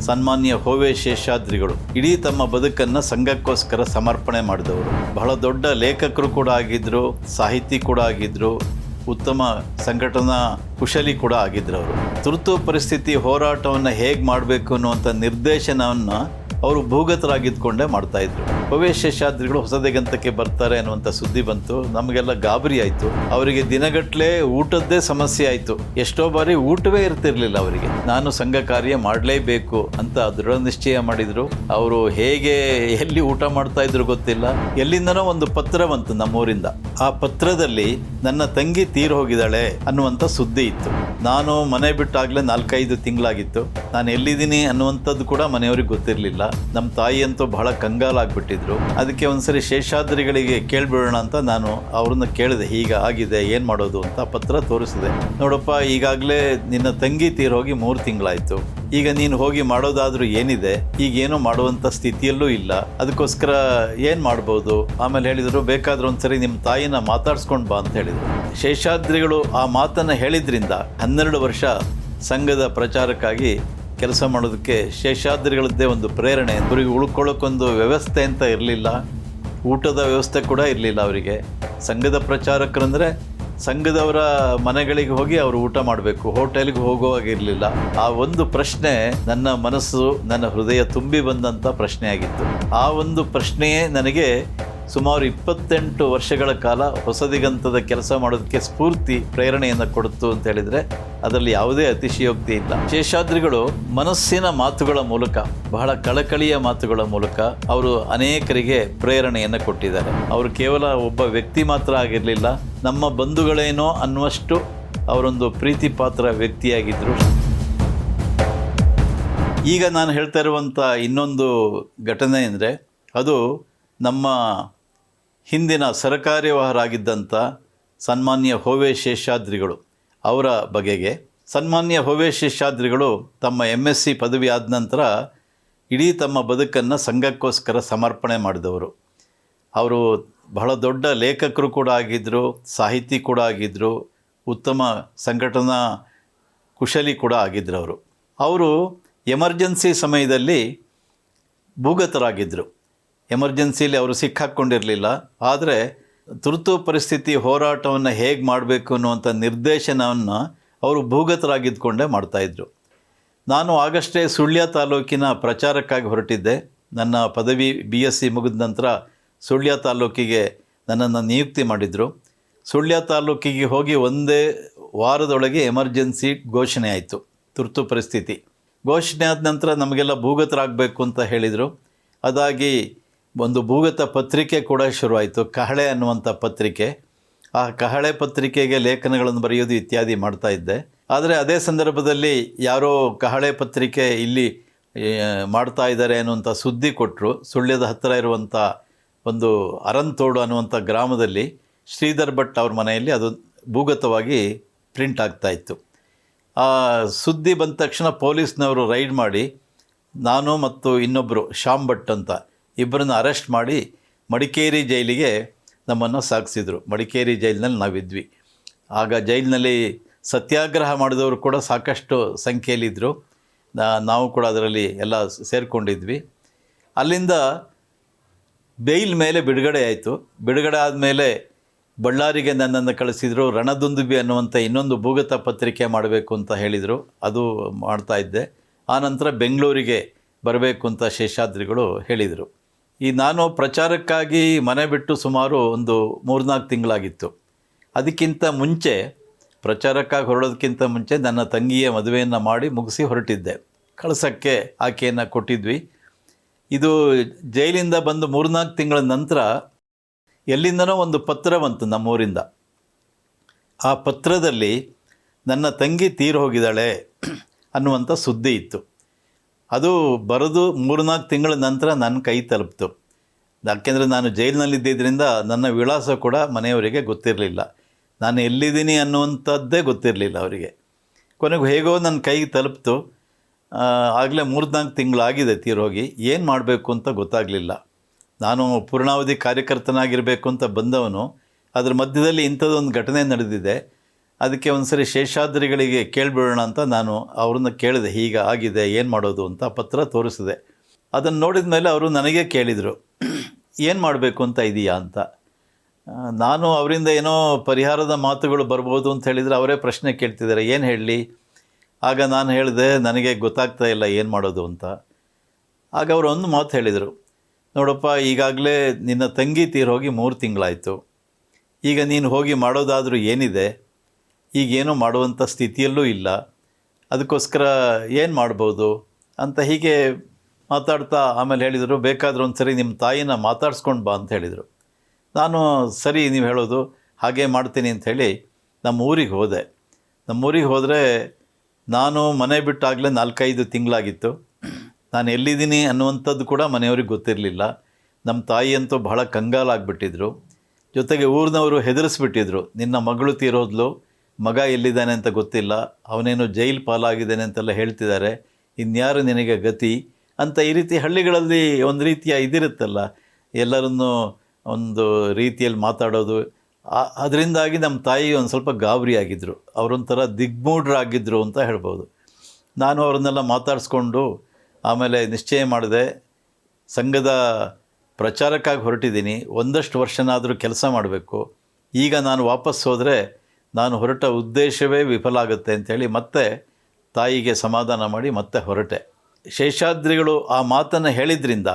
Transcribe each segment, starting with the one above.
ಸನ್ಮಾನ್ಯ ಹೋವೆ ಶೇಷಾದ್ರಿಗಳು, ಇಡೀ ತಮ್ಮ ಬದುಕನ್ನು ಸಂಘಕ್ಕೋಸ್ಕರ ಸಮರ್ಪಣೆ ಮಾಡಿದವರು. ಬಹಳ ದೊಡ್ಡ ಲೇಖಕರು ಕೂಡ ಆಗಿದ್ದರು ಸಾಹಿತಿ ಕೂಡ ಆಗಿದ್ದರು ಉತ್ತಮ ಸಂಘಟನಾ ಕುಶಲಿ ಕೂಡ ಆಗಿದ್ರು ಅವರು. ತುರ್ತು ಪರಿಸ್ಥಿತಿ ಹೋರಾಟವನ್ನು ಹೇಗೆ ಮಾಡಬೇಕು ಅನ್ನುವಂಥ ನಿರ್ದೇಶನವನ್ನು ಅವರು ಭೂಗತರಾಗಿದ್ದುಕೊಂಡೇ ಮಾಡ್ತಾ ಇದ್ರು. ಭವ್ಯ ಶೇಷಾದ್ರಿಗಳು ಹೊಸದಿಗಂತಕ್ಕೆ ಬರ್ತಾರೆ ಅನ್ನುವಂಥ ಸುದ್ದಿ ಬಂತು. ನಮಗೆಲ್ಲ ಗಾಬರಿ ಆಯಿತು. ಅವರಿಗೆ ದಿನಗಟ್ಟಲೆ ಊಟದ್ದೇ ಸಮಸ್ಯೆ ಆಯಿತು. ಎಷ್ಟೋ ಬಾರಿ ಊಟವೇ ಇರ್ತಿರ್ಲಿಲ್ಲ ಅವರಿಗೆ. ನಾನು ಸಂಘ ಕಾರ್ಯ ಮಾಡಲೇಬೇಕು ಅಂತ ದೃಢ ನಿಶ್ಚಯ ಮಾಡಿದರು. ಅವರು ಹೇಗೆ ಎಲ್ಲಿ ಊಟ ಮಾಡ್ತಾ ಇದ್ರು ಗೊತ್ತಿಲ್ಲ. ಎಲ್ಲಿಂದನೋ ಒಂದು ಪತ್ರ ಬಂತು ನಮ್ಮೂರಿಂದ. ಆ ಪತ್ರದಲ್ಲಿ ನನ್ನ ತಂಗಿ ತೀರ್ ಹೋಗಿದ್ದಾಳೆ ಅನ್ನುವಂಥ ಸುದ್ದಿ ಇತ್ತು. ನಾನು ಮನೆ ಬಿಟ್ಟಾಗಲೇ ನಾಲ್ಕೈದು ತಿಂಗಳಾಗಿತ್ತು. ನಾನು ಎಲ್ಲಿದ್ದೀನಿ ಅನ್ನುವಂಥದ್ದು ಕೂಡ ಮನೆಯವ್ರಿಗೆ ಗೊತ್ತಿರಲಿಲ್ಲ. ನಮ್ಮ ತಾಯಿ ಅಂತೂ ಬಹಳ ಕಂಗಾಲಾಗ್ಬಿಟ್ಟಿದ್ರು. ಅದಕ್ಕೆ ಒಂದ್ಸರಿ ಶೇಷಾದ್ರಿಗಳಿಗೆ ಕೇಳಿಬಿಡೋಣ ಅಂತ ನಾನು ಅವ್ರನ್ನ ಕೇಳಿದೆ. ಈಗ ಆಗಿದೆ, ಏನು ಮಾಡೋದು ಅಂತ ಪತ್ರ ತೋರಿಸಿದೆ. ನೋಡಪ್ಪ, ಈಗಾಗಲೇ ನಿನ್ನ ತಂಗಿ ತೀರೋಗಿ ಮೂರು ತಿಂಗಳಾಯಿತು. ಈಗ ನೀನು ಹೋಗಿ ಮಾಡೋದಾದ್ರೂ ಏನಿದೆ ಈಗ ಏನೂ ಮಾಡುವಂಥ ಸ್ಥಿತಿಯಲ್ಲೂ ಇಲ್ಲ. ಅದಕ್ಕೋಸ್ಕರ ಏನು ಮಾಡ್ಬೋದು? ಆಮೇಲೆ ಹೇಳಿದರು, ಬೇಕಾದ್ರೆ ಒಂದ್ಸರಿ ನಿಮ್ಮ ತಾಯಿನ ಮಾತಾಡ್ಸ್ಕೊಂಡು ಬಾ ಅಂತ ಹೇಳಿದರು. ಶೇಷಾದ್ರಿಗಳು ಆ ಮಾತನ್ನು ಹೇಳಿದ್ರಿಂದ ಹನ್ನೆರಡು ವರ್ಷ ಸಂಘದ ಪ್ರಚಾರಕ್ಕಾಗಿ ಕೆಲಸ ಮಾಡೋದಕ್ಕೆ ಶೇಷಾದ್ರಿಗಳದ್ದೇ ಒಂದು ಪ್ರೇರಣೆ. ಅವರಿಗೆ ಉಳ್ಕೊಳ್ಳೋಕ್ಕೊಂದು ವ್ಯವಸ್ಥೆ ಅಂತ ಇರಲಿಲ್ಲ. ಊಟದ ವ್ಯವಸ್ಥೆ ಕೂಡ ಇರಲಿಲ್ಲ ಅವರಿಗೆ. ಸಂಘದ ಪ್ರಚಾರಕರಂದರೆ ಸಂಘದವರ ಮನೆಗಳಿಗೆ ಹೋಗಿ ಅವರು ಊಟ ಮಾಡಬೇಕು, ಹೋಟೆಲ್ಗೆ ಹೋಗುವಾಗಿರಲಿಲ್ಲ ಆ ಒಂದು ಪ್ರಶ್ನೆ ನನ್ನ ಮನಸ್ಸು, ನನ್ನ ಹೃದಯ ತುಂಬಿ ಬಂದಂಥ ಪ್ರಶ್ನೆಯಾಗಿತ್ತು ಆ ಒಂದು ಪ್ರಶ್ನೆಯೇ ನನಗೆ ಸುಮಾರು ಇಪ್ಪತ್ತೆಂಟು ವರ್ಷಗಳ ಕಾಲ ಹೊಸದಿಗಂತದ ಕೆಲಸ ಮಾಡೋದಕ್ಕೆ ಸ್ಫೂರ್ತಿ, ಪ್ರೇರಣೆಯನ್ನು ಕೊಡುತ್ತು ಅಂತ ಹೇಳಿದರೆ ಅದರಲ್ಲಿ ಯಾವುದೇ ಅತಿಶಯೋಕ್ತಿ ಇಲ್ಲ. ಶೇಷಾದ್ರಿಗಳು ಮನಸ್ಸಿನ ಮಾತುಗಳ ಮೂಲಕ, ಬಹಳ ಕಳಕಳಿಯ ಮಾತುಗಳ ಮೂಲಕ ಅವರು ಅನೇಕರಿಗೆ ಪ್ರೇರಣೆಯನ್ನು ಕೊಟ್ಟಿದ್ದಾರೆ. ಅವರು ಕೇವಲ ಒಬ್ಬ ವ್ಯಕ್ತಿ ಮಾತ್ರ ಆಗಿರಲಿಲ್ಲ ನಮ್ಮ ಬಂಧುಗಳೇನೋ ಅನ್ನುವಷ್ಟು ಅವರೊಂದು ಪ್ರೀತಿ ಪಾತ್ರ ವ್ಯಕ್ತಿಯಾಗಿದ್ದರು ಈಗ ನಾನು ಹೇಳ್ತಾ ಇರುವಂಥ ಇನ್ನೊಂದು ಘಟನೆ ಅಂದರೆ, ಅದು ನಮ್ಮ ಹಿಂದಿನ ಸರಕಾರ್ಯವಹರಾಗಿದ್ದಂಥ ಸನ್ಮಾನ್ಯ ಹೋವೆ ಶೇಷಾದ್ರಿಗಳು ಅವರ ಬಗೆಗೆ. ಸನ್ಮಾನ್ಯ ಹೋವೆ ಶೇಷಾದ್ರಿಗಳು ತಮ್ಮ ಎಂ ಎಸ್ ಸಿ ಪದವಿ ಆದ ನಂತರ ಇಡೀ ತಮ್ಮ ಬದುಕನ್ನು ಸಂಘಕ್ಕೋಸ್ಕರ ಸಮರ್ಪಣೆ ಮಾಡಿದವರು. ಅವರು ಬಹಳ ದೊಡ್ಡ ಲೇಖಕರು ಕೂಡ ಆಗಿದ್ದರು ಸಾಹಿತಿ ಕೂಡ ಆಗಿದ್ದರು ಉತ್ತಮ ಸಂಘಟನಾ ಕುಶಲಿ ಕೂಡ ಆಗಿದ್ದರು ಅವರು. ಅವರು ಎಮರ್ಜೆನ್ಸಿ ಸಮಯದಲ್ಲಿ ಭೂಗತರಾಗಿದ್ದರು ಎಮರ್ಜೆನ್ಸಿಯಲ್ಲಿ ಅವರು ಸಿಕ್ಕಾಕ್ಕೊಂಡಿರಲಿಲ್ಲ ಆದರೆ ತುರ್ತು ಪರಿಸ್ಥಿತಿ ಹೋರಾಟವನ್ನು ಹೇಗೆ ಮಾಡಬೇಕು ಅನ್ನುವಂಥ ನಿರ್ದೇಶನವನ್ನು ಅವರು ಭೂಗತರಾಗಿದ್ದುಕೊಂಡೇ ಮಾಡ್ತಾಯಿದ್ರು ನಾನು ಆಗಷ್ಟೇ ಸುಳ್ಯ ತಾಲೂಕಿನ ಪ್ರಚಾರಕ್ಕಾಗಿ ಹೊರಟಿದ್ದೆ. ನನ್ನ ಪದವಿ ಬಿ ಎಸ್ ಸಿ ಮುಗಿದ ನಂತರ ಸುಳ್ಯ ತಾಲೂಕಿಗೆ ನನ್ನನ್ನು ನಿಯುಕ್ತಿ ಮಾಡಿದರು. ಸುಳ್ಯ ತಾಲೂಕಿಗೆ ಹೋಗಿ ಒಂದೇ ವಾರದೊಳಗೆ ಎಮರ್ಜೆನ್ಸಿ ಘೋಷಣೆ ಆಯಿತು. ತುರ್ತು ಪರಿಸ್ಥಿತಿ. ಘೋಷಣೆ ಆದ ನಂತರ ನಮಗೆಲ್ಲ ಭೂಗತರಾಗಬೇಕು ಅಂತ ಹೇಳಿದರು. ಅದಾಗಿ ಒಂದು ಭೂಗತ ಪತ್ರಿಕೆ ಕೂಡ ಶುರುವಾಯಿತು. ಕಹಳೆ ಅನ್ನುವಂಥ ಪತ್ರಿಕೆ. ಆ ಕಹಳೆ ಪತ್ರಿಕೆಗೆ ಲೇಖನಗಳನ್ನು ಬರೆಯೋದು ಇತ್ಯಾದಿ ಮಾಡ್ತಾ ಇದ್ದೆ. ಆದರೆ ಅದೇ ಸಂದರ್ಭದಲ್ಲಿ ಯಾರೋ ಕಹಳೆ ಪತ್ರಿಕೆ ಇಲ್ಲಿ ಮಾಡ್ತಾ ಇದ್ದಾರೆ ಅನ್ನುವಂಥ ಸುದ್ದಿ ಕೊಟ್ಟರು ಸುಳ್ಯದ ಹತ್ತಿರ ಇರುವಂಥ ಒಂದು ಅರಂತೋಡು ಅನ್ನುವಂಥ ಗ್ರಾಮದಲ್ಲಿ ಶ್ರೀಧರ್ ಭಟ್ ಅವ್ರ ಮನೆಯಲ್ಲಿ ಅದು ಭೂಗತವಾಗಿ ಪ್ರಿಂಟ್ ಆಗ್ತಾ ಇತ್ತು. ಆ ಸುದ್ದಿ ಬಂದ ತಕ್ಷಣ ಪೊಲೀಸ್ನವರು ರೈಡ್ ಮಾಡಿ ನಾನು ಮತ್ತು ಇನ್ನೊಬ್ಬರು ಶ್ಯಾಮ್ ಭಟ್ ಅಂತ ಇಬ್ಬರನ್ನ ಅರೆಸ್ಟ್ ಮಾಡಿ ಮಡಿಕೇರಿ ಜೈಲಿಗೆ ನಮ್ಮನ್ನು ಸಾಗಿಸಿದರು ಮಡಿಕೇರಿ ಜೈಲಿನಲ್ಲಿ ನಾವಿದ್ವಿ. ಆಗ ಜೈಲಿನಲ್ಲಿ ಸತ್ಯಾಗ್ರಹ ಮಾಡಿದವರು ಕೂಡ ಸಾಕಷ್ಟು ಸಂಖ್ಯೆಯಲ್ಲಿದ್ದರು ನಾವು ಕೂಡ ಅದರಲ್ಲಿ ಎಲ್ಲ ಸೇರಿಕೊಂಡಿದ್ವಿ. ಅಲ್ಲಿಂದ ಬೇಲ್ ಮೇಲೆ ಬಿಡುಗಡೆ ಆಯಿತು. ಬಿಡುಗಡೆ ಆದಮೇಲೆ ಬಳ್ಳಾರಿಗೆ ನನ್ನನ್ನು ಕಳಿಸಿದರು. ರಣದುಂದುಬಿ ಅನ್ನುವಂಥ ಇನ್ನೊಂದು ಭೂಗತ ಪತ್ರಿಕೆ ಮಾಡಬೇಕು ಅಂತ ಹೇಳಿದರು. ಅದು ಮಾಡ್ತಾ ಇದ್ದೆ. ಆನಂತರ ಬೆಂಗಳೂರಿಗೆ ಬರಬೇಕು ಅಂತ ಶೇಷಾದ್ರಿಗಳು ಹೇಳಿದರು. ಈ ನಾನು ಪ್ರಚಾರಕ್ಕಾಗಿ ಮನೆ ಬಿಟ್ಟು ಸುಮಾರು ಒಂದು ಮೂರ್ನಾಲ್ಕು ತಿಂಗಳಾಗಿತ್ತು. ಅದಕ್ಕಿಂತ ಮುಂಚೆ, ಪ್ರಚಾರಕ್ಕಾಗಿ ಹೊರಡೋದಕ್ಕಿಂತ ಮುಂಚೆ ನನ್ನ ತಂಗಿಯ ಮದುವೆಯನ್ನು ಮಾಡಿ ಮುಗಿಸಿ ಹೊರಟಿದ್ದೆ. ಕಳಸಕ್ಕೆ ಆಕೆಯನ್ನು ಕೊಟ್ಟಿದ್ವಿ. ಇದು ಜೈಲಿಂದ ಬಂದು ಮೂರ್ನಾಲ್ಕು ತಿಂಗಳ ನಂತರ ಎಲ್ಲಿಂದನೋ ಒಂದು ಪತ್ರ ಬಂತು ನಮ್ಮೂರಿಂದ. ಆ ಪತ್ರದಲ್ಲಿ ನನ್ನ ತಂಗಿ ತೀರು ಹೋಗಿದ್ದಾಳೆ ಅನ್ನುವಂಥ ಸುದ್ದಿ ಇತ್ತು. ಅದು ಬರೆದು ಮೂರ್ನಾಲ್ಕು ತಿಂಗಳ ನಂತರ ನನ್ನ ಕೈ ತಲುಪ್ತು. ಯಾಕೆಂದರೆ ನಾನು ಜೈಲಿನಲ್ಲಿದ್ದರಿಂದ ನನ್ನ ವಿಳಾಸ ಕೂಡ ಮನೆಯವರಿಗೆ ಗೊತ್ತಿರಲಿಲ್ಲ. ನಾನು ಎಲ್ಲಿದ್ದೀನಿ ಅನ್ನುವಂಥದ್ದೇ ಗೊತ್ತಿರಲಿಲ್ಲ ಅವರಿಗೆ. ಕೊನೆಗೂ ಹೇಗೋ ನನ್ನ ಕೈಗೆ ತಲುಪ್ತು. ಆಗಲೇ ಮೂರ್ನಾಲ್ಕು ತಿಂಗಳಾಗಿದೆ ತೀರೋಗಿ. ಏನು ಮಾಡಬೇಕು ಅಂತ ಗೊತ್ತಾಗಲಿಲ್ಲ. ನಾನು ಪೂರ್ಣಾವಧಿ ಕಾರ್ಯಕರ್ತನಾಗಿರಬೇಕು ಅಂತ ಬಂದವನು. ಅದರ ಮಧ್ಯದಲ್ಲಿ ಇಂಥದ್ದೊಂದು ಘಟನೆ ನಡೆದಿದೆ. ಅದಕ್ಕೆ ಒಂದು ಸರಿ ಶೇಷಾದ್ರಿಗಳಿಗೆ ಕೇಳಿಬಿಡೋಣ ಅಂತ ನಾನು ಅವ್ರನ್ನ ಕೇಳಿದೆ. ಹೀಗೆ ಆಗಿದೆ, ಏನು ಮಾಡೋದು ಅಂತ ಪತ್ರ ತೋರಿಸಿದೆ. ಅದನ್ನು ನೋಡಿದ ಮೇಲೆ ಅವರು ನನಗೆ ಕೇಳಿದರು, ಏನು ಮಾಡಬೇಕು ಅಂತ ಇದೆಯಾ ಅಂತ. ನಾನು ಅವರಿಂದ ಏನೋ ಪರಿಹಾರದ ಮಾತುಗಳು ಬರ್ಬೋದು ಅಂತ ಹೇಳಿದರೆ ಅವರೇ ಪ್ರಶ್ನೆ ಕೇಳ್ತಿದ್ದಾರೆ. ಏನು ಹೇಳಲಿ ಆಗ ನಾನು ಹೇಳಿದೆ, ನನಗೆ ಗೊತ್ತಾಗ್ತಾ ಇಲ್ಲ ಏನು ಮಾಡೋದು ಅಂತ. ಆಗ ಅವರು ಒಂದು ಮಾತು ಹೇಳಿದರು, ನೋಡಪ್ಪ, ಈಗಾಗಲೇ ನಿನ್ನ ತಂಗಿ ತೀರೋಗಿ ಮೂರು ತಿಂಗಳಾಯಿತು. ಈಗ ನೀನು ಹೋಗಿ ಮಾಡೋದಾದರೂ ಏನಿದೆ? ಈಗೇನೂ ಮಾಡುವಂಥ ಸ್ಥಿತಿಯಲ್ಲೂ ಇಲ್ಲ. ಅದಕ್ಕೋಸ್ಕರ ಏನು ಮಾಡ್ಬೋದು? ಅಂತ ಹೀಗೆ ಮಾತಾಡ್ತಾ ಆಮೇಲೆ ಹೇಳಿದರು, ಬೇಕಾದ್ರೆ ಒಂದು ಸರಿ ನಿಮ್ಮ ತಾಯಿನ ಮಾತಾಡ್ಸ್ಕೊಂಡು ಬಾ ಅಂತ ಹೇಳಿದರು. ನಾನು, ಸರಿ, ನೀವು ಹೇಳೋದು, ಹಾಗೆ ಮಾಡ್ತೀನಿ ಅಂತ ಹೇಳಿ ನಮ್ಮ ಊರಿಗೆ ಹೋದೆ. ನಮ್ಮ ಊರಿಗೆ ಹೋದರೆ ನಾನು ಮನೆ ಬಿಟ್ಟಾಗಲೇ ನಾಲ್ಕೈದು ತಿಂಗಳಾಗಿತ್ತು. ನಾನು ಎಲ್ಲಿದ್ದೀನಿ ಅನ್ನುವಂಥದ್ದು ಕೂಡ ಮನೆಯವ್ರಿಗೆ ಗೊತ್ತಿರಲಿಲ್ಲ. ನಮ್ಮ ತಾಯಿ ಅಂತೂ ಬಹಳ ಕಂಗಾಲಾಗ್ಬಿಟ್ಟಿದ್ರು. ಜೊತೆಗೆ ಊರಿನವರು ಹೆದರಿಸ್ಬಿಟ್ಟಿದ್ರು. ನಿನ್ನ ಮಗಳು ತೀರೋದ್ಲು, ಮಗ ಎಲ್ಲಿದ್ದಾನೆ ಅಂತ ಗೊತ್ತಿಲ್ಲ, ಅವನೇನು ಜೈಲ್ ಪಾಲಾಗಿದ್ದಾನೆ ಅಂತೆಲ್ಲ ಹೇಳ್ತಿದ್ದಾರೆ, ಇನ್ಯಾರು ನಿನಗೆ ಗತಿ? ಅಂತ ಈ ರೀತಿ ಹಳ್ಳಿಗಳಲ್ಲಿ ಒಂದು ರೀತಿಯ ಇದಿರುತ್ತಲ್ಲ, ಎಲ್ಲರನ್ನೂ ಒಂದು ರೀತಿಯಲ್ಲಿ ಮಾತಾಡೋದು ಅದರಿಂದಾಗಿ ನಮ್ಮ ತಾಯಿ ಒಂದು ಸ್ವಲ್ಪ ಗಾಬರಿ ಆಗಿದ್ದರು ಅವರೊಂಥರ ದಿಗ್ಮೂಢರಾಗಿದ್ದರು ಅಂತ ಹೇಳ್ಬೋದು. ನಾನು ಅವ್ರನ್ನೆಲ್ಲ ಮಾತಾಡಿಸ್ಕೊಂಡು ಆಮೇಲೆ ನಿಶ್ಚಯ ಮಾಡಿದೆ, ಸಂಘದ ಪ್ರಚಾರಕ್ಕಾಗಿ ಹೊರಟಿದ್ದೀನಿ, ಒಂದಷ್ಟು ವರ್ಷನಾದರೂ ಕೆಲಸ ಮಾಡಬೇಕು. ಈಗ ನಾನು ವಾಪಸ್ ಹೋದರೆ ನಾನು ಹೊರಟ ಉದ್ದೇಶವೇ ವಿಫಲ ಆಗುತ್ತೆ ಅಂಥೇಳಿ ಮತ್ತೆ ತಾಯಿಗೆ ಸಮಾಧಾನ ಮಾಡಿ ಮತ್ತೆ ಹೊರಟೆ. ಶೇಷಾದ್ರಿಗಳು ಆ ಮಾತನ್ನು ಹೇಳಿದ್ರಿಂದ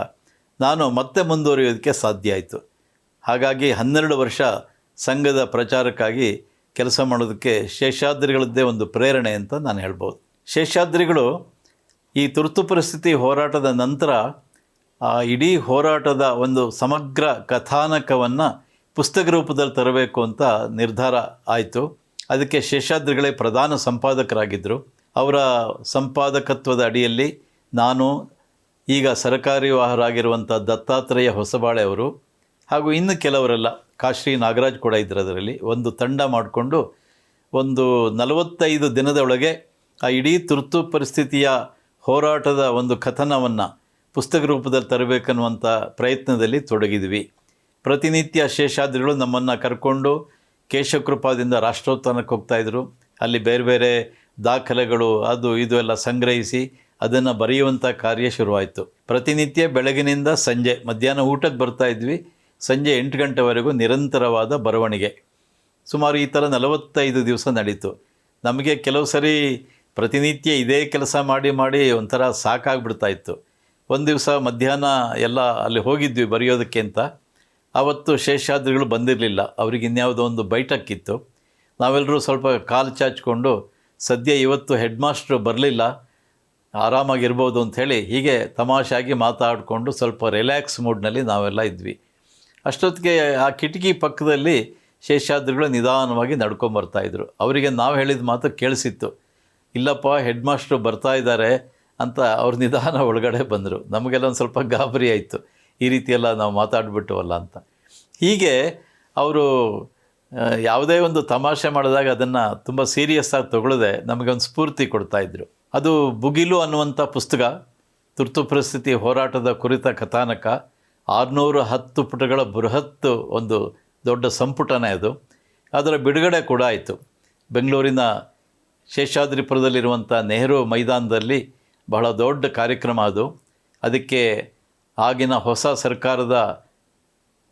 ನಾನು ಮತ್ತೆ ಮುಂದುವರಿಯೋದಕ್ಕೆ ಸಾಧ್ಯ ಆಯಿತು. ಹಾಗಾಗಿ ಹನ್ನೆರಡು ವರ್ಷ ಸಂಘದ ಪ್ರಚಾರಕ್ಕಾಗಿ ಕೆಲಸ ಮಾಡೋದಕ್ಕೆ ಶೇಷಾದ್ರಿಗಳದ್ದೇ ಒಂದು ಪ್ರೇರಣೆ ಅಂತ ನಾನು ಹೇಳ್ಬೋದು. ಶೇಷಾದ್ರಿಗಳು ಈ ತುರ್ತು ಪರಿಸ್ಥಿತಿ ಹೋರಾಟದ ನಂತರ, ಆ ಇಡೀ ಹೋರಾಟದ ಒಂದು ಸಮಗ್ರ ಕಥಾನಕವನ್ನು ಪುಸ್ತಕ ರೂಪದಲ್ಲಿ ತರಬೇಕು ಅಂತ ನಿರ್ಧಾರ ಆಯಿತು. ಅದಕ್ಕೆ ಶೇಷಾದ್ರಿಗಳೇ ಪ್ರಧಾನ ಸಂಪಾದಕರಾಗಿದ್ದರು ಅವರ ಸಂಪಾದಕತ್ವದ ಅಡಿಯಲ್ಲಿ ನಾನು, ಈಗ ಸರಕಾರಿ ವಾಹರಾಗಿರುವಂಥ ದತ್ತಾತ್ರೇಯ ಹೊಸಬಾಳೆ ಅವರು ಹಾಗೂ ಇನ್ನು ಕೆಲವರೆಲ್ಲ, ಕಾಶ್ರೀ ನಾಗರಾಜ್ ಕೂಡ ಇದ್ದರು ಅದರಲ್ಲಿ ಒಂದು ತಂಡ ಮಾಡಿಕೊಂಡು ಒಂದು ನಲವತ್ತೈದು ದಿನದ ಒಳಗೆ ಆ ಇಡೀ ತುರ್ತು ಪರಿಸ್ಥಿತಿಯ ಹೋರಾಟದ ಒಂದು ಕಥನವನ್ನು ಪುಸ್ತಕ ರೂಪದಲ್ಲಿ ತರಬೇಕನ್ನುವಂಥ ಪ್ರಯತ್ನದಲ್ಲಿ ತೊಡಗಿದ್ವಿ. ಪ್ರತಿನಿತ್ಯ ಶೇಷಾದ್ರಿಗಳು ನಮ್ಮನ್ನು ಕರ್ಕೊಂಡು ಕೇಶಕೃಪಾದಿಂದ ರಾಷ್ಟ್ರೋತ್ಥಾನಕ್ಕೆ ಹೋಗ್ತಾಯಿದ್ರು ಅಲ್ಲಿ ಬೇರೆ ಬೇರೆ ದಾಖಲೆಗಳು, ಅದು ಇದು ಎಲ್ಲ ಸಂಗ್ರಹಿಸಿ ಅದನ್ನು ಬರೆಯುವಂಥ ಕಾರ್ಯ ಶುರುವಾಯಿತು. ಪ್ರತಿನಿತ್ಯ ಬೆಳಗಿನಿಂದ ಸಂಜೆ ಮಧ್ಯಾಹ್ನ ಊಟಕ್ಕೆ ಬರ್ತಾ ಇದ್ವಿ. ಸಂಜೆ ಎಂಟು ಗಂಟೆವರೆಗೂ ನಿರಂತರವಾದ ಬರವಣಿಗೆ. ಸುಮಾರು ಈ ಥರ ನಲವತ್ತೈದು ದಿವಸ ನಡೀತು. ನಮಗೆ ಕೆಲವು ಸರಿ ಪ್ರತಿನಿತ್ಯ ಇದೇ ಕೆಲಸ ಮಾಡಿ ಮಾಡಿ ಒಂಥರ ಸಾಕಾಗ್ಬಿಡ್ತಾ ಇತ್ತು ಒಂದು ದಿವಸ ಮಧ್ಯಾಹ್ನ ಎಲ್ಲ ಅಲ್ಲಿ ಹೋಗಿದ್ವಿ ಬರೆಯೋದಕ್ಕೆ ಅಂತ. ಆವತ್ತು ಶೇಷಾದ್ರಿಗಳು ಬಂದಿರಲಿಲ್ಲ. ಅವ್ರಿಗೆ ಇನ್ಯಾವುದೋ ಒಂದು ಬೈಟಕ್ಕಿತ್ತು ನಾವೆಲ್ಲರೂ ಸ್ವಲ್ಪ ಕಾಲು ಚಾಚಿಕೊಂಡು, ಸದ್ಯ ಇವತ್ತು ಹೆಡ್ ಮಾಸ್ಟ್ರು ಬರಲಿಲ್ಲ, ಆರಾಮಾಗಿರ್ಬೋದು ಅಂಥೇಳಿ ಹೀಗೆ ತಮಾಷೆಯಾಗಿ ಮಾತಾಡಿಕೊಂಡು ಸ್ವಲ್ಪ ರಿಲ್ಯಾಕ್ಸ್ ಮೂಡ್ನಲ್ಲಿ ನಾವೆಲ್ಲ ಇದ್ವಿ. ಅಷ್ಟೊತ್ತಿಗೆ ಆ ಕಿಟಕಿ ಪಕ್ಕದಲ್ಲಿ ಶೇಷಾದ್ರಿಗಳು ನಿಧಾನವಾಗಿ ನಡ್ಕೊಂಬರ್ತಾಯಿದ್ರು ಅವರಿಗೆ ನಾವು ಹೇಳಿದ ಮಾತು ಕೇಳಿಸಿತ್ತು. ಇಲ್ಲಪ್ಪ ಹೆಡ್ ಮಾಸ್ಟ್ರು ಬರ್ತಾ ಇದ್ದಾರೆ ಅಂತ ಅವ್ರು ನಿಧಾನ ಒಳಗಡೆ ಬಂದರು. ನಮಗೆಲ್ಲ ಒಂದು ಸ್ವಲ್ಪ ಗಾಬರಿ ಆಯಿತು. ಈ ರೀತಿಯೆಲ್ಲ ನಾವು ಮಾತಾಡಿಬಿಟ್ಟವಲ್ಲ ಅಂತ. ಹೀಗೆ ಅವರು ಯಾವುದೇ ಒಂದು ತಮಾಷೆ ಮಾಡಿದಾಗ ಅದನ್ನು ತುಂಬ ಸೀರಿಯಸ್ ಆಗಿ ತಗೊಳ್ಳದೆ ನಮಗೆ ಒಂದು ಸ್ಫೂರ್ತಿ ಕೊಡ್ತಾಯಿದ್ರು ಅದು ಬುಗಿಲು ಅನ್ನುವಂಥ ಪುಸ್ತಕ, ತುರ್ತು ಪರಿಸ್ಥಿತಿ ಹೋರಾಟದ ಕುರಿತ ಕಥಾನಕ. ಆರುನೂರ ಹತ್ತು ಪುಟಗಳ ಬೃಹತ್ ಒಂದು ದೊಡ್ಡ ಸಂಪುಟನೇ ಅದು. ಅದರ ಬಿಡುಗಡೆ ಕೂಡ ಆಯಿತು. ಬೆಂಗಳೂರಿನ ಶೇಷಾದ್ರಿಪುರದಲ್ಲಿರುವಂಥ ನೆಹರು ಮೈದಾನದಲ್ಲಿ ಬಹಳ ದೊಡ್ಡ ಕಾರ್ಯಕ್ರಮ ಅದು. ಅದಕ್ಕೆ ಆಗಿನ ಹೊಸ ಸರ್ಕಾರದ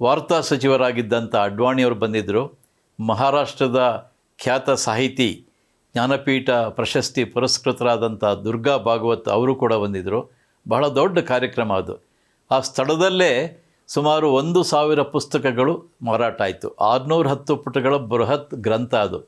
ವಾರ್ತಾ ಸಚಿವರಾಗಿದ್ದಂಥ ಅಡ್ವಾಣಿಯವರು ಬಂದಿದ್ದರು. ಮಹಾರಾಷ್ಟ್ರದ ಖ್ಯಾತ ಸಾಹಿತಿ, ಜ್ಞಾನಪೀಠ ಪ್ರಶಸ್ತಿ ಪುರಸ್ಕೃತರಾದಂಥ ದುರ್ಗಾ ಭಾಗವತ್ ಅವರು ಕೂಡ ಬಂದಿದ್ದರು. ಬಹಳ ದೊಡ್ಡ ಕಾರ್ಯಕ್ರಮ ಅದು. ಆ ಸ್ಥಳದಲ್ಲೇ ಸುಮಾರು ಒಂದು ಸಾವಿರ ಪುಸ್ತಕಗಳು ಮಾರಾಟ ಆಯಿತು ಆರುನೂರ ಹತ್ತು ಪುಟಗಳ ಬೃಹತ್ ಗ್ರಂಥ ಅದು.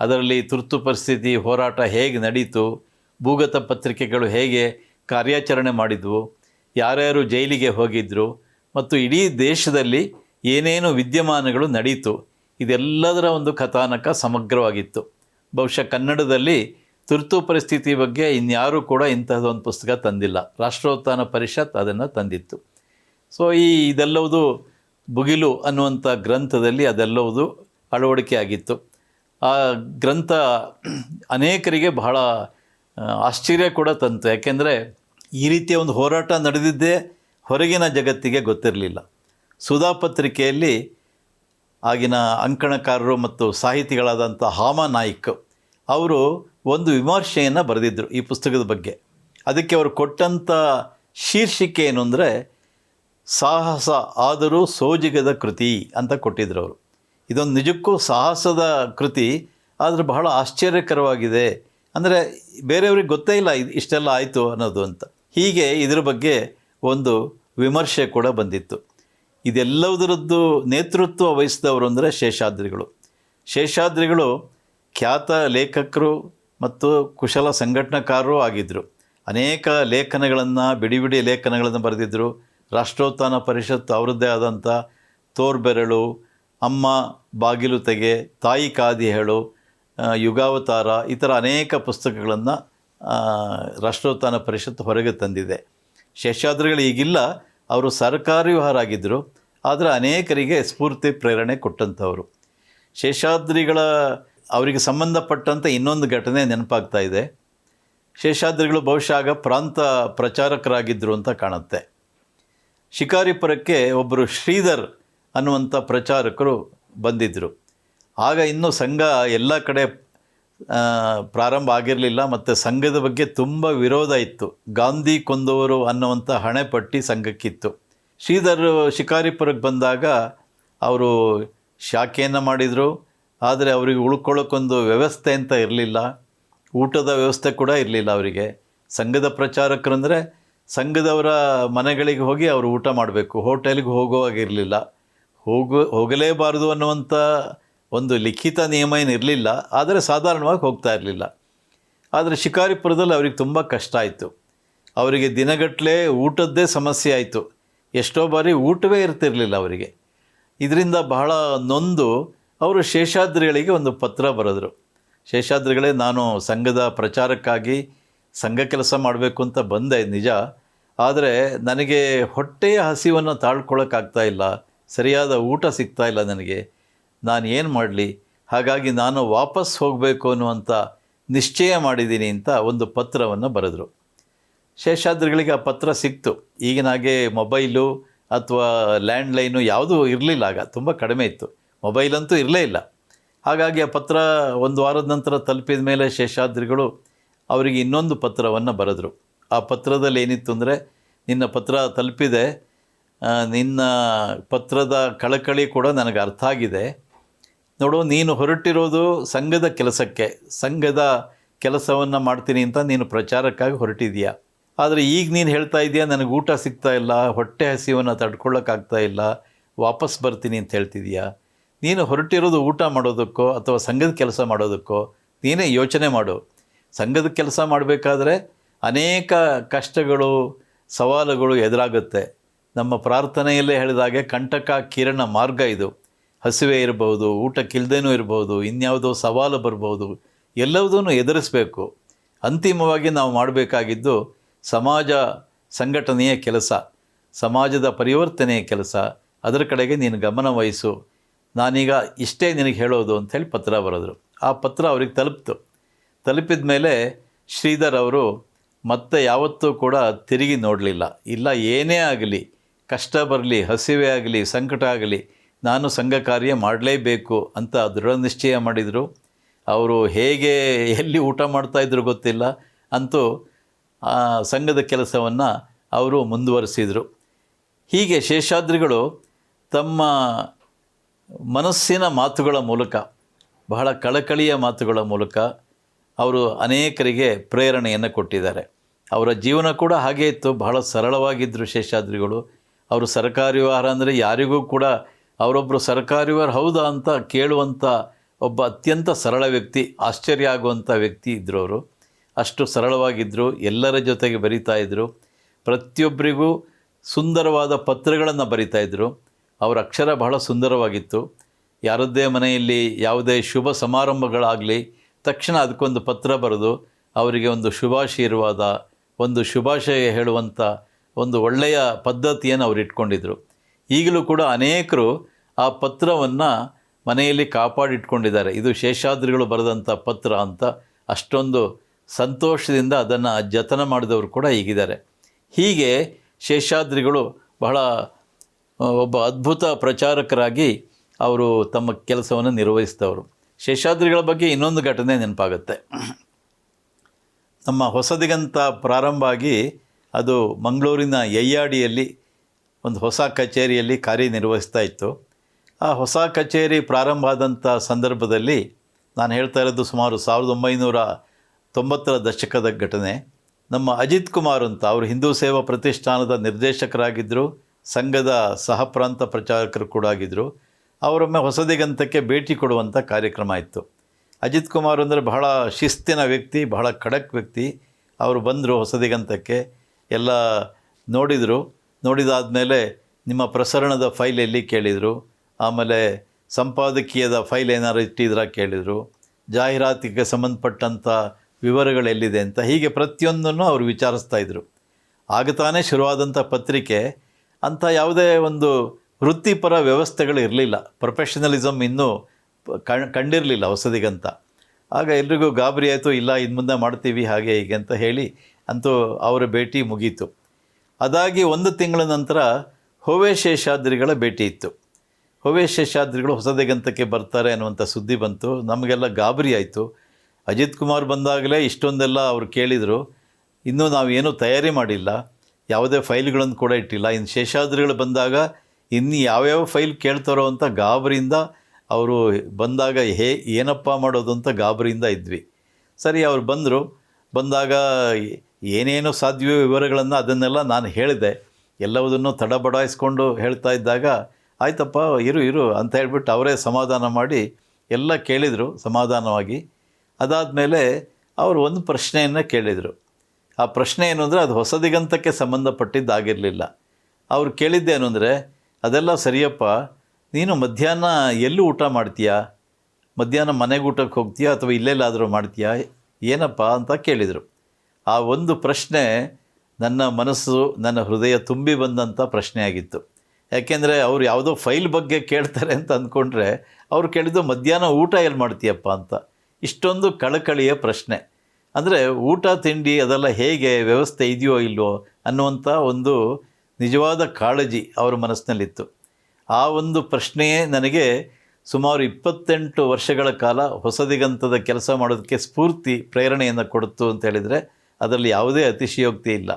ಅದರಲ್ಲಿ ತುರ್ತು ಪರಿಸ್ಥಿತಿ, ಹೋರಾಟ ಹೇಗೆ ನಡೀತು, ಭೂಗತ ಪತ್ರಿಕೆಗಳು ಹೇಗೆ ಕಾರ್ಯಾಚರಣೆ ಮಾಡಿದ್ವು, ಯಾರ್ಯಾರು ಜೈಲಿಗೆ ಹೋಗಿದ್ದರು ಮತ್ತು ಇಡೀ ದೇಶದಲ್ಲಿ ಏನೇನು ವಿದ್ಯಮಾನಗಳು ನಡೀತು, ಇದೆಲ್ಲದರ ಒಂದು ಕಥಾನಕ ಸಮಗ್ರವಾಗಿತ್ತು. ಬಹುಶಃ ಕನ್ನಡದಲ್ಲಿ ತುರ್ತು ಪರಿಸ್ಥಿತಿ ಬಗ್ಗೆ ಇನ್ಯಾರೂ ಕೂಡ ಇಂತಹದೊಂದು ಪುಸ್ತಕ ತಂದಿಲ್ಲ. ರಾಷ್ಟ್ರೋತ್ಥಾನ ಪರಿಷತ್ ಅದನ್ನು ತಂದಿತ್ತು. ಸೊ ಈ ಇದೆಲ್ಲವುದು ಬುಗಿಲು ಅನ್ನುವಂಥ ಗ್ರಂಥದಲ್ಲಿ ಅದೆಲ್ಲವುದು ಅಳವಡಿಕೆ ಆಗಿತ್ತು ಆ ಗ್ರಂಥ ಅನೇಕರಿಗೆ ಬಹಳ ಆಶ್ಚರ್ಯ ಕೂಡ ತಂತು. ಯಾಕೆಂದರೆ ಈ ರೀತಿಯ ಒಂದು ಹೋರಾಟ ನಡೆದಿದ್ದೇ ಹೊರಗಿನ ಜಗತ್ತಿಗೆ ಗೊತ್ತಿರಲಿಲ್ಲ. ಸುಧಾ ಪತ್ರಿಕೆಯಲ್ಲಿ ಆಗಿನ ಅಂಕಣಕಾರರು ಮತ್ತು ಸಾಹಿತಿಗಳಾದಂಥ ಹಾಮ ನಾಯ್ಕ್ ಅವರು ಒಂದು ವಿಮರ್ಶೆಯನ್ನು ಬರೆದಿದ್ದರು ಈ ಪುಸ್ತಕದ ಬಗ್ಗೆ. ಅದಕ್ಕೆ ಅವರು ಕೊಟ್ಟಂಥ ಶೀರ್ಷಿಕೆ ಏನು ಅಂದರೆ ಸಾಹಸ ಆದರೂ ಸೋಜಿಗದ ಕೃತಿ ಅಂತ ಕೊಟ್ಟಿದ್ರು ಅವರು. ಇದೊಂದು ನಿಜಕ್ಕೂ ಸಾಹಸದ ಕೃತಿ, ಆದರೆ ಬಹಳ ಆಶ್ಚರ್ಯಕರವಾಗಿದೆ. ಅಂದರೆ ಬೇರೆಯವ್ರಿಗೆ ಗೊತ್ತೇ ಇಲ್ಲ ಇಷ್ಟೆಲ್ಲ ಆಯಿತು ಅನ್ನೋದು ಅಂತ. ಹೀಗೆ ಇದರ ಬಗ್ಗೆ ಒಂದು ವಿಮರ್ಶೆ ಕೂಡ ಬಂದಿತ್ತು. ಇದೆಲ್ಲದರದ್ದು ನೇತೃತ್ವ ವಹಿಸಿದವರು ಅಂದರೆ ಶೇಷಾದ್ರಿಗಳು. ಶೇಷಾದ್ರಿಗಳು ಖ್ಯಾತ ಲೇಖಕರು ಮತ್ತು ಕುಶಲ ಸಂಘಟನಾಕಾರರು ಆಗಿದ್ದರು ಅನೇಕ ಲೇಖನಗಳನ್ನು, ಬಿಡಿ ಬಿಡಿ ಲೇಖನಗಳನ್ನು ಬರೆದಿದ್ದರು ರಾಷ್ಟ್ರೋತ್ಥಾನ ಪರಿಷತ್ ಅವರದ್ದೇ ಆದಂಥ ತೋರ್ಬೆರಳು, ಅಮ್ಮ ಬಾಗಿಲು ತೆಗೆ, ತಾಯಿ ಕಾದಿ ಹೇಳು ಯುಗಾವತಾರ, ಈ ಥರ ಅನೇಕ ಪುಸ್ತಕಗಳನ್ನು ರಾಷ್ಟ್ರೋತ್ಥಾನ ಪರಿಷತ್ತು ಹೊರಗೆ ತಂದಿದೆ. ಶೇಷಾದ್ರಿಗಳು ಈಗಿಲ್ಲ, ಅವರು ಸರ್ಕಾರಿ ಆಗಿದ್ದರು ಆದರೆ ಅನೇಕರಿಗೆ ಸ್ಫೂರ್ತಿ, ಪ್ರೇರಣೆ ಕೊಟ್ಟಂಥವರು. ಶೇಷಾದ್ರಿಗಳ ಅವರಿಗೆ ಸಂಬಂಧಪಟ್ಟಂಥ ಇನ್ನೊಂದು ಘಟನೆ ನೆನಪಾಗ್ತಾ ಇದೆ. ಶೇಷಾದ್ರಿಗಳು ಬಹುಶಃ ಆಗ ಪ್ರಾಂತ ಪ್ರಚಾರಕರಾಗಿದ್ದರು ಅಂತ ಕಾಣುತ್ತೆ. ಶಿಕಾರಿಪುರಕ್ಕೆ ಒಬ್ಬರು ಶ್ರೀಧರ್ ಅನ್ನುವಂಥ ಪ್ರಚಾರಕರು ಬಂದಿದ್ದರು ಆಗ ಇನ್ನೂ ಸಂಘ ಎಲ್ಲ ಕಡೆ ಪ್ರಾರಂಭ ಆಗಿರಲಿಲ್ಲ ಮತ್ತು ಸಂಘದ ಬಗ್ಗೆ ತುಂಬ ವಿರೋಧ ಇತ್ತು. ಗಾಂಧಿ ಕೊಂದವರು ಅನ್ನುವಂಥ ಹಣೆಪಟ್ಟಿ ಸಂಘಕ್ಕಿತ್ತು. ಶ್ರೀಧರ್ ಶಿಕಾರಿಪುರಕ್ಕೆ ಬಂದಾಗ ಅವರು ಶಾಖೆಯನ್ನು ಮಾಡಿದರು. ಆದರೆ ಅವರಿಗೆ ಉಳ್ಕೊಳ್ಳೋಕ್ಕೊಂದು ವ್ಯವಸ್ಥೆ ಅಂತ ಇರಲಿಲ್ಲ. ಊಟದ ವ್ಯವಸ್ಥೆ ಕೂಡ ಇರಲಿಲ್ಲ ಅವರಿಗೆ. ಸಂಘದ ಪ್ರಚಾರಕರಂದರೆ ಸಂಘದವರ ಮನೆಗಳಿಗೆ ಹೋಗಿ ಅವರು ಊಟ ಮಾಡಬೇಕು. ಹೋಟೆಲ್ಗೆ ಹೋಗುವಾಗಿರಲಿಲ್ಲ ಹೋಗು ಹೋಗಲೇಬಾರದು ಅನ್ನುವಂಥ ಒಂದು ಲಿಖಿತ ನಿಯಮ ಏನಿರಲಿಲ್ಲ ಆದರೆ ಸಾಧಾರಣವಾಗಿ ಹೋಗ್ತಾ ಇರಲಿಲ್ಲ. ಆದರೆ ಶಿಕಾರಿಪುರದಲ್ಲಿ ಅವ್ರಿಗೆ ತುಂಬ ಕಷ್ಟ ಆಯಿತು. ಅವರಿಗೆ ದಿನಗಟ್ಟಲೆ ಊಟದ್ದೇ ಸಮಸ್ಯೆ ಆಯಿತು. ಎಷ್ಟೋ ಬಾರಿ ಊಟವೇ ಇರ್ತಿರಲಿಲ್ಲ ಅವರಿಗೆ. ಇದರಿಂದ ಬಹಳ ನೊಂದು ಅವರು ಶೇಷಾದ್ರಿಗಳಿಗೆ ಒಂದು ಪತ್ರ ಬರೆದರು. ಶೇಷಾದ್ರಿಗಳೇ, ನಾನು ಸಂಘದ ಪ್ರಚಾರಕ್ಕಾಗಿ ಸಂಘ ಕೆಲಸ ಮಾಡಬೇಕು ಅಂತ ಬಂದೆ, ನಿಜ. ಆದರೆ ನನಗೆ ಹೊಟ್ಟೆಯ ಹಸಿವನ್ನು ತಾಳ್ಕೊಳ್ಳೋಕ್ಕಾಗ್ತಾ ಇಲ್ಲ, ಸರಿಯಾದ ಊಟ ಸಿಗ್ತಾ ಇಲ್ಲ ನನಗೆ. ನಾನು ಏನು ಮಾಡಲಿ? ಹಾಗಾಗಿ ನಾನು ವಾಪಸ್ ಹೋಗಬೇಕು ಅನ್ನುವಂಥ ನಿಶ್ಚಯ ಮಾಡಿದ್ದೀನಿ ಅಂತ ಒಂದು ಪತ್ರವನ್ನು ಬರೆದರು. ಶೇಷಾದ್ರಿಗಳಿಗೆ ಆ ಪತ್ರ ಸಿಕ್ತು. ಈಗಿನ ಹಾಗೆ ಮೊಬೈಲು ಅಥವಾ ಲ್ಯಾಂಡ್ಲೈನು ಯಾವುದೂ ಇರಲಿಲ್ಲ ಆಗ, ತುಂಬ ಕಡಿಮೆ ಇತ್ತು. ಮೊಬೈಲಂತೂ ಇರಲೇ ಇಲ್ಲ. ಹಾಗಾಗಿ ಆ ಪತ್ರ ಒಂದು ವಾರದ ನಂತರ ತಲುಪಿದ ಮೇಲೆ ಶೇಷಾದ್ರಿಗಳು ಅವರಿಗೆ ಇನ್ನೊಂದು ಪತ್ರವನ್ನು ಬರೆದರು. ಆ ಪತ್ರದಲ್ಲಿ ಏನಿತ್ತು ಅಂದರೆ, ನಿನ್ನ ಪತ್ರ ತಲುಪಿದೆ ನಿನ್ನ ಪತ್ರದ ಕಳಕಳಿ ಕೂಡ ನನಗೆ ಅರ್ಥ ಆಗಿದೆ. ನೋಡು, ನೀನು ಹೊರಟಿರೋದು ಸಂಘದ ಕೆಲಸಕ್ಕೆ, ಸಂಘದ ಕೆಲಸವನ್ನು ಮಾಡ್ತೀನಿ ಅಂತ ನೀನು ಪ್ರಚಾರಕ್ಕಾಗಿ ಹೊರಟಿದೀಯ ಆದರೆ ಈಗ ನೀನು ಹೇಳ್ತಾ ಇದೆಯಾ, ನನಗೆ ಊಟ ಸಿಗ್ತಾ ಇಲ್ಲ, ಹೊಟ್ಟೆ ಹಸಿವನ್ನು ತಡ್ಕೊಳ್ಳೋಕ್ಕಾಗ್ತಾ ಇಲ್ಲ, ವಾಪಸ್ ಬರ್ತೀನಿ ಅಂತ ಹೇಳ್ತಿದೀಯಾ ನೀನು ಹೊರಟಿರೋದು ಊಟ ಮಾಡೋದಕ್ಕೋ ಅಥವಾ ಸಂಘದ ಕೆಲಸ ಮಾಡೋದಕ್ಕೋ, ನೀನೇ ಯೋಚನೆ ಮಾಡು. ಸಂಘದ ಕೆಲಸ ಮಾಡಬೇಕಾದ್ರೆ ಅನೇಕ ಕಷ್ಟಗಳು, ಸವಾಲುಗಳು ಎದುರಾಗುತ್ತೆ. ನಮ್ಮ ಪ್ರಾರ್ಥನೆಯಲ್ಲೇ ಹೇಳಿದಾಗೆ ಕಂಟಕ ಕಿರಣ ಮಾರ್ಗ ಇದು. ಹಸಿವೆ ಇರಬಹುದು, ಊಟಕ್ಕಿಲ್ದೇನೂ ಇರಬಹುದು, ಇನ್ಯಾವುದೋ ಸವಾಲು ಬರ್ಬೋದು ಎಲ್ಲವುದನ್ನು ಎದುರಿಸಬೇಕು. ಅಂತಿಮವಾಗಿ ನಾವು ಮಾಡಬೇಕಾಗಿದ್ದು ಸಮಾಜ ಸಂಘಟನೆಯ ಕೆಲಸ, ಸಮಾಜದ ಪರಿವರ್ತನೆಯ ಕೆಲಸ. ಅದರ ಕಡೆಗೆ ನೀನು ಗಮನ ವಹಿಸು. ನಾನೀಗ ಇಷ್ಟೇ ನಿನಗೆ ಹೇಳೋದು ಅಂಥೇಳಿ ಪತ್ರ ಬರೆದ್ರು. ಆ ಪತ್ರ ಅವ್ರಿಗೆ ತಲುಪ್ತು. ತಲುಪಿದ ಮೇಲೆ ಶ್ರೀಧರ್ ಅವರು ಮತ್ತೆ ಯಾವತ್ತೂ ಕೂಡ ತಿರುಗಿ ನೋಡಲಿಲ್ಲ. ಇಲ್ಲ, ಏನೇ ಆಗಲಿ, ಕಷ್ಟ ಬರಲಿ, ಹಸಿವೆ ಆಗಲಿ, ಸಂಕಟ ಆಗಲಿ, ನಾನು ಸಂಘ ಕಾರ್ಯ ಮಾಡಲೇಬೇಕು ಅಂತ ದೃಢ ನಿಶ್ಚಯ ಮಾಡಿದರು. ಅವರು ಹೇಗೆ, ಎಲ್ಲಿ ಊಟ ಮಾಡ್ತಾಯಿದ್ರು ಗೊತ್ತಿಲ್ಲ. ಅಂತೂ ಆ ಸಂಘದ ಕೆಲಸವನ್ನು ಅವರು ಮುಂದುವರಿಸಿದರು. ಹೀಗೆ ಶೇಷಾದ್ರಿಗಳು ತಮ್ಮ ಮನಸ್ಸಿನ ಮಾತುಗಳ ಮೂಲಕ, ಬಹಳ ಕಳಕಳಿಯ ಮಾತುಗಳ ಮೂಲಕ ಅವರು ಅನೇಕರಿಗೆ ಪ್ರೇರಣೆಯನ್ನು ಕೊಟ್ಟಿದ್ದಾರೆ. ಅವರ ಜೀವನ ಕೂಡ ಹಾಗೇ ಇತ್ತು. ಬಹಳ ಸರಳವಾಗಿದ್ದರು ಶೇಷಾದ್ರಿಗಳು. ಅವರು ಸರ್ಕಾರಿ ವ್ಯವಹಾರ ಅಂದರೆ ಯಾರಿಗೂ ಕೂಡ ಅವರೊಬ್ಬರು ಸರ್ಕಾರಿ ವ್ಯವಹಾರ ಹೌದಾ ಅಂತ ಕೇಳುವಂಥ ಒಬ್ಬ ಅತ್ಯಂತ ಸರಳ ವ್ಯಕ್ತಿ, ಆಶ್ಚರ್ಯ ಆಗುವಂಥ ವ್ಯಕ್ತಿ ಇದ್ದರು ಅವರು. ಅಷ್ಟು ಸರಳವಾಗಿದ್ದರು ಎಲ್ಲರ ಜೊತೆಗೆ ಬರಿತಾ ಇದ್ದರು ಪ್ರತಿಯೊಬ್ಬರಿಗೂ ಸುಂದರವಾದ ಪತ್ರಗಳನ್ನು ಬರಿತಾ ಇದ್ದರು ಅವರ ಅಕ್ಷರ ಬಹಳ ಸುಂದರವಾಗಿತ್ತು. ಯಾರದ್ದೇ ಮನೆಯಲ್ಲಿ ಯಾವುದೇ ಶುಭ ಸಮಾರಂಭಗಳಾಗಲಿ ತಕ್ಷಣ ಅದಕ್ಕೊಂದು ಪತ್ರ ಬರೆದು ಅವರಿಗೆ ಒಂದು ಶುಭಾಶೀರ್ವಾದ, ಒಂದು ಶುಭಾಶಯ ಹೇಳುವಂಥ ಒಂದು ಒಳ್ಳೆಯ ಪದ್ಧತಿಯನ್ನು ಅವರು ಇಟ್ಕೊಂಡಿದ್ರು. ಈಗಲೂ ಕೂಡ ಅನೇಕರು ಆ ಪತ್ರವನ್ನು ಮನೆಯಲ್ಲಿ ಕಾಪಾಡಿಟ್ಕೊಂಡಿದ್ದಾರೆ. ಇದು ಶೇಷಾದ್ರಿಗಳು ಬರೆದಂಥ ಪತ್ರ ಅಂತ ಅಷ್ಟೊಂದು ಸಂತೋಷದಿಂದ ಅದನ್ನು ಜತನ ಮಾಡಿದವರು ಕೂಡ ಈಗಿದ್ದಾರೆ. ಹೀಗೆ ಶೇಷಾದ್ರಿಗಳು ಬಹಳ, ಒಬ್ಬ ಅದ್ಭುತ ಪ್ರಚಾರಕರಾಗಿ ಅವರು ತಮ್ಮ ಕೆಲಸವನ್ನು ನಿರ್ವಹಿಸಿದವರು. ಶೇಷಾದ್ರಿಗಳ ಬಗ್ಗೆ ಇನ್ನೊಂದು ಘಟನೆ ನೆನಪಾಗುತ್ತೆ. ನಮ್ಮ ಹೊಸದಿಗಂತ ಪ್ರಾರಂಭ ಆಗಿ ಅದು ಮಂಗಳೂರಿನ ಯಯ್ಯಾಡಿಯಲ್ಲಿ ಒಂದು ಹೊಸ ಕಚೇರಿಯಲ್ಲಿ ಕಾರ್ಯನಿರ್ವಹಿಸ್ತಾ ಇತ್ತು. ಆ ಹೊಸ ಕಚೇರಿ ಪ್ರಾರಂಭ ಆದಂಥ ಸಂದರ್ಭದಲ್ಲಿ ನಾನು ಹೇಳ್ತಾ ಇರೋದು ಸುಮಾರು ಸಾವಿರದ ಒಂಬೈನೂರ ತೊಂಬತ್ತರ ದಶಕದ ಘಟನೆ. ನಮ್ಮ ಅಜಿತ್ ಕುಮಾರ್ ಅಂತ ಅವರು ಹಿಂದೂ ಸೇವಾ ಪ್ರತಿಷ್ಠಾನದ ನಿರ್ದೇಶಕರಾಗಿದ್ದರು ಸಂಘದ ಸಹ ಪ್ರಾಂತ ಪ್ರಚಾರಕರು ಕೂಡ ಆಗಿದ್ದರು ಅವರೊಮ್ಮೆ ಹೊಸದಿಗಂತಕ್ಕೆ ಭೇಟಿ ಕೊಡುವಂಥ ಕಾರ್ಯಕ್ರಮ ಇತ್ತು. ಅಜಿತ್ ಕುಮಾರ್ ಅಂದರೆ ಬಹಳ ಶಿಸ್ತಿನ ವ್ಯಕ್ತಿ, ಬಹಳ ಖಡಕ್ ವ್ಯಕ್ತಿ. ಅವರು ಬಂದರು ಹೊಸದಿಗಂತಕ್ಕೆ, ಎಲ್ಲ ನೋಡಿದರು. ನೋಡಿದಾದಮೇಲೆ ನಿಮ್ಮ ಪ್ರಸರಣದ ಫೈಲ್ ಎಲ್ಲಿ ಕೇಳಿದರು. ಆಮೇಲೆ ಸಂಪಾದಕೀಯದ ಫೈಲ್ ಏನಾರು ಇಟ್ಟಿದ್ರ ಕೇಳಿದರು. ಜಾಹೀರಾತಿಗೆ ಸಂಬಂಧಪಟ್ಟಂಥ ವಿವರಗಳೆಲ್ಲಿದೆ ಅಂತ ಹೀಗೆ ಪ್ರತಿಯೊಂದನ್ನು ಅವರು ವಿಚಾರಿಸ್ತಾ ಇದ್ದರು ಆಗ ತಾನೇ ಶುರುವಾದಂಥ ಪತ್ರಿಕೆ ಅಂಥ ಯಾವುದೇ ಒಂದು ವೃತ್ತಿಪರ ವ್ಯವಸ್ಥೆಗಳು ಇರಲಿಲ್ಲ. ಪ್ರೊಫೆಷನಲಿಸಮ್ ಇನ್ನೂ ಕಣ್, ಕಂಡಿರಲಿಲ್ಲ ಹೊಸದಿಗಂತ ಆಗ ಎಲ್ರಿಗೂ ಗಾಬರಿ ಆಯಿತು, ಇಲ್ಲ ಇನ್ನು ಮುಂದೆ ಮಾಡ್ತೀವಿ ಹಾಗೆ ಹೀಗೆ ಅಂತ ಹೇಳಿ ಅಂತೂ ಅವರ ಭೇಟಿ ಮುಗೀತು. ಅದಾಗಿ ಒಂದು ತಿಂಗಳ ನಂತರ ಹೋವೆ ಶೇಷಾದ್ರಿಗಳ ಭೇಟಿ ಇತ್ತು. ಹೋವೆ ಶೇಷಾದ್ರಿಗಳು ಹೊಸದಿಗಂತಕ್ಕೆ ಬರ್ತಾರೆ ಅನ್ನುವಂಥ ಸುದ್ದಿ ಬಂತು. ನಮಗೆಲ್ಲ ಗಾಬರಿ ಆಯಿತು. ಅಜಿತ್ ಕುಮಾರ್ ಬಂದಾಗಲೇ ಇಷ್ಟೊಂದೆಲ್ಲ ಅವರು ಕೇಳಿದರು. ಇನ್ನೂ ನಾವು ಏನೂ ತಯಾರಿ ಮಾಡಿಲ್ಲ. ಯಾವುದೇ ಫೈಲ್ಗಳನ್ನು ಕೂಡ ಇಟ್ಟಿಲ್ಲ. ಇನ್ನು ಶೇಷಾದ್ರಿಗಳು ಬಂದಾಗ ಇನ್ನು ಯಾವ್ಯಾವ ಫೈಲ್ ಕೇಳ್ತಾರೋ ಅಂತ ಗಾಬರಿಯಿಂದ ಅವರು ಬಂದಾಗ ಹೇ, ಏನಪ್ಪ ಮಾಡೋದು ಅಂತ ಗಾಬರಿಯಿಂದ ಇದ್ವಿ. ಸರಿ, ಅವ್ರು ಬಂದರು. ಬಂದಾಗ ಏನೇನು ಸಾಧ್ಯವೋ ವಿವರಗಳನ್ನು ಅದನ್ನೆಲ್ಲ ನಾನು ಹೇಳಿದೆ. ಎಲ್ಲವುದನ್ನು ತಡಬಡಾಯಿಸ್ಕೊಂಡು ಹೇಳ್ತಾ ಇದ್ದಾಗ, ಆಯ್ತಪ್ಪ, ಇರು ಇರು ಅಂತ ಹೇಳ್ಬಿಟ್ಟು ಅವರೇ ಸಮಾಧಾನ ಮಾಡಿ ಎಲ್ಲ ಕೇಳಿದರು, ಸಮಾಧಾನವಾಗಿ. ಅದಾದಮೇಲೆ ಅವರು ಒಂದು ಪ್ರಶ್ನೆಯನ್ನು ಕೇಳಿದರು. ಆ ಪ್ರಶ್ನೆ ಏನು ಅಂದರೆ, ಅದು ಹೊಸದಿಗಂತಕ್ಕೆ ಸಂಬಂಧಪಟ್ಟಿದ್ದಾಗಿರಲಿಲ್ಲ. ಅವ್ರು ಕೇಳಿದ್ದೇನು ಅಂದರೆ ಅದೆಲ್ಲ ಸರಿಯಪ್ಪ, ನೀನು ಮಧ್ಯಾಹ್ನ ಎಲ್ಲೂ ಊಟ ಮಾಡ್ತೀಯಾ? ಮಧ್ಯಾಹ್ನ ಮನೆಗೆ ಊಟಕ್ಕೆ ಹೋಗ್ತೀಯಾ ಅಥವಾ ಇಲ್ಲೆಲ್ಲಾದರೂ ಮಾಡ್ತೀಯಾ? ಏನಪ್ಪ ಅಂತ ಕೇಳಿದರು. ಆ ಒಂದು ಪ್ರಶ್ನೆ ನನ್ನ ಮನಸ್ಸು, ನನ್ನ ಹೃದಯ ತುಂಬಿ ಬಂದಂಥ ಪ್ರಶ್ನೆ ಆಗಿತ್ತು. ಯಾಕೆಂದರೆ ಅವ್ರು ಯಾವುದೋ ಫೈಲ್ ಬಗ್ಗೆ ಕೇಳ್ತಾರೆ ಅಂತ ಅಂದ್ಕೊಂಡ್ರೆ ಅವ್ರು ಕೇಳಿದ್ದು ಮಧ್ಯಾಹ್ನ ಊಟ ಎಲ್ಲಿ ಮಾಡ್ತೀಯಪ್ಪ ಅಂತ. ಇಷ್ಟೊಂದು ಕಳಕಳಿಯ ಪ್ರಶ್ನೆ. ಅಂದರೆ ಊಟ, ತಿಂಡಿ ಅದೆಲ್ಲ ಹೇಗೆ ವ್ಯವಸ್ಥೆ ಇದೆಯೋ ಇಲ್ವೋ ಅನ್ನುವಂಥ ಒಂದು ನಿಜವಾದ ಕಾಳಜಿ ಅವರ ಮನಸ್ಸಿನಲ್ಲಿತ್ತು. ಆ ಒಂದು ಪ್ರಶ್ನೆಯೇ ನನಗೆ ಸುಮಾರು ಇಪ್ಪತ್ತೆಂಟು ವರ್ಷಗಳ ಕಾಲ ಹೊಸದಿಗಂತದ ಕೆಲಸ ಮಾಡೋದಕ್ಕೆ ಸ್ಫೂರ್ತಿ ಪ್ರೇರಣೆಯನ್ನು ಕೊಡ್ತು ಅಂತ ಹೇಳಿದರೆ ಅದರಲ್ಲಿ ಯಾವುದೇ ಅತಿಶಯೋಕ್ತಿ ಇಲ್ಲ.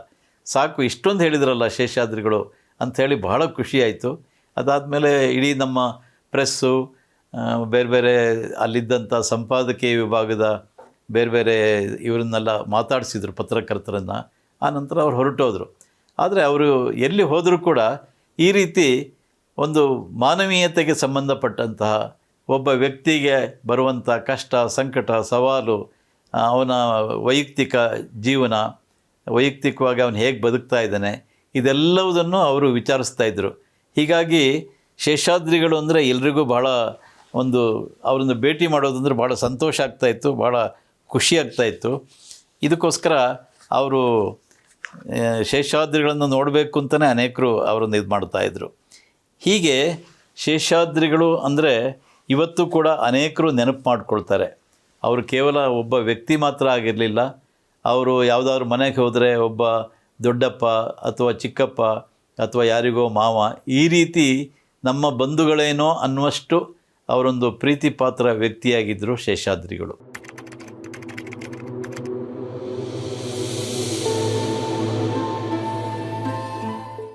ಸಾಕು, ಇಷ್ಟೊಂದು ಹೇಳಿದ್ರಲ್ಲ ಶೇಷಾದ್ರಿಗಳು ಅಂಥೇಳಿ ಬಹಳ ಖುಷಿಯಾಯಿತು ಅದಾದಮೇಲೆ ಇಡೀ ನಮ್ಮ ಪ್ರೆಸ್ಸು ಬೇರೆ ಬೇರೆ ಅಲ್ಲಿದ್ದಂಥ ಸಂಪಾದಕೀಯ ವಿಭಾಗದ ಬೇರೆ ಬೇರೆ ಇವರನ್ನೆಲ್ಲ ಮಾತಾಡಿಸಿದ್ರು ಪತ್ರಕರ್ತರನ್ನು. ಆ ನಂತರ ಅವ್ರು ಹೊರಟೋದ್ರು. ಆದರೆ ಅವರು ಎಲ್ಲಿ ಹೋದರೂ ಕೂಡ ಈ ರೀತಿ ಒಂದು ಮಾನವೀಯತೆಗೆ ಸಂಬಂಧಪಟ್ಟಂತಹ ಒಬ್ಬ ವ್ಯಕ್ತಿಗೆ ಬರುವಂಥ ಕಷ್ಟ, ಸಂಕಟ, ಸವಾಲು ಅವನ ವೈಯಕ್ತಿಕ ಜೀವನ, ವೈಯಕ್ತಿಕವಾಗಿ ಅವನು ಹೇಗೆ ಬದುಕ್ತಾ ಇದ್ದಾನೆ, ಇದೆಲ್ಲವುದನ್ನು ಅವರು ವಿಚಾರಿಸ್ತಾ ಇದ್ದರು. ಹೀಗಾಗಿ ಶೇಷಾದ್ರಿಗಳು ಅಂದರೆ ಎಲ್ರಿಗೂ ಬಹಳ ಒಂದು ಅವರನ್ನು ಭೇಟಿ ಮಾಡೋದಂದ್ರೆ ಭಾಳ ಸಂತೋಷ ಆಗ್ತಾಯಿತ್ತು ಭಾಳ ಖುಷಿ ಆಗ್ತಾಯಿತ್ತು ಇದಕ್ಕೋಸ್ಕರ ಅವರು ಶೇಷಾದ್ರಿಗಳನ್ನು ನೋಡಬೇಕು ಅಂತಲೇ ಅನೇಕರು ಅವರನ್ನು ಇದು ಮಾಡ್ತಾಯಿದ್ರು ಹೀಗೆ ಶೇಷಾದ್ರಿಗಳು ಅಂದರೆ ಇವತ್ತು ಕೂಡ ಅನೇಕರು ನೆನಪು ಮಾಡಿಕೊಳ್ತಾರೆ. ಅವರು ಕೇವಲ ಒಬ್ಬ ವ್ಯಕ್ತಿ ಮಾತ್ರ ಆಗಿರಲಿಲ್ಲ. ಅವರು ಯಾವುದಾದ್ರು ಮನೆಗೆ ಹೋದರೆ ಒಬ್ಬ ದೊಡ್ಡಪ್ಪ ಅಥವಾ ಚಿಕ್ಕಪ್ಪ ಅಥವಾ ಯಾರಿಗೋ ಮಾವ ಈ ರೀತಿ ನಮ್ಮ ಬಂಧುಗಳೇನೋ ಅನ್ನುವಷ್ಟು ಅವರೊಂದು ಪ್ರೀತಿ ಪಾತ್ರ ವ್ಯಕ್ತಿಯಾಗಿದ್ದರು ಶೇಷಾದ್ರಿಗಳು.